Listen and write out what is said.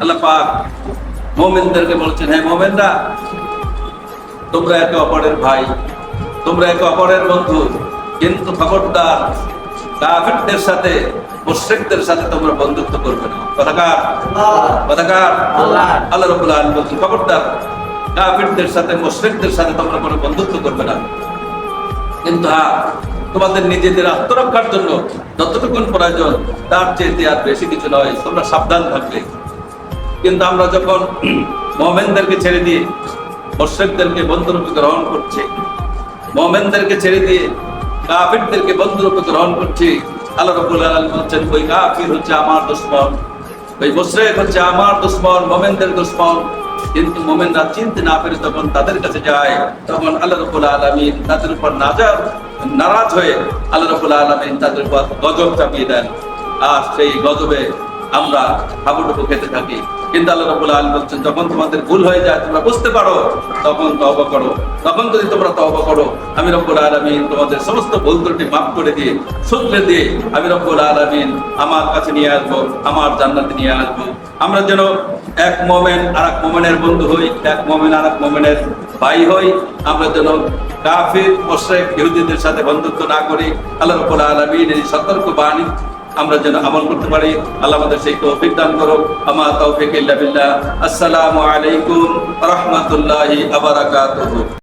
আল্লাহ পাক মোমেনদেরকে বলছেন হ্যাঁ মোমেনরা তোমরা একে অপরের ভাই তোমরা একে অপরের বন্ধু কিন্তু খবরদার কাফিরদের সাথে মুশরিকদের সাথে তোমরা বন্ধুত্ব করবে না। কথাকার কথাকার আল্লাহ। রাব্বুল আলামিন বলছেন খবরদার কাফিরদের সাথে মুশরিকদের সাথে তোমরা কোনো বন্ধুত্ব করবে না। কিন্তু হ্যাঁ তোমাদের নিজেদের আত্মরক্ষার জন্য যতটুকুন প্রয়োজন তার চেয়ে আর বেশি কিছু নয়। তোমরা সাবধান থাকবে। কিন্তু আমরা যখন মোমেনদেরকে ছেড়ে দিয়ে মোর্শেকদেরকে বন্ধুরূপে গ্রহণ করছি, মোমেনদেরকে ছেড়ে দিয়ে কাফিরদেরকে বন্ধুরূপে গ্রহণ করছি, আল্লাহ রবুল আলম বলছেন, ওই হচ্ছে আমার দুশ্মন, ওই মোশরেক হচ্ছে আমার দুশ্মন, মোমেনদের দুশ্মন। কিন্তু মোমেনরা চিনতে না পেরে তখন তাদের কাছে যায়, তখন আল্লাহ রবুল আলমিন তাদের উপর নাজার, নারাজ হয়ে আল্লাহ রবুল আলমিন তাদের উপর গজব চাপিয়ে দেন। আর সেই গজবে আমরা হাবুডুবু খেতে থাকি। কিন্তু আল্লাহ রাব্বুল আলামিন বলছেন, যখন তোমাদের ভুল হয়ে যায়, তোমরা বুঝতে পারো, তখন তওবা করো। তখন যদি তোমরা তওবা করো, আমি রব্বুল আলামিন তোমাদের সমস্ত ভুল ত্রুটি মাফ করে দিয়ে, শুধরে দিয়ে আমি রব্বুল আলামিন আমার কাছে নিয়ে আসব, আমার জান্নাতে নিয়ে আসব। আমরা যেন এক মোমেন আর এক মোমেনের বন্ধু হই, এক মোমেন আর এক মোমেনের ভাই হই। আমরা যেন কাফির, মুশরিক, ইহুদিদের সাথে বন্ধুত্ব না করি। আল্লাহ রাব্বুল আলামিন এই সতর্ক বাণী আমরা যেন আমল করতে পারি। আল্লাহ আমাদের সেই তৌফিক দান করো আমার তৌফিক আসসালামু আলাইকুম রহমতুল্লাহি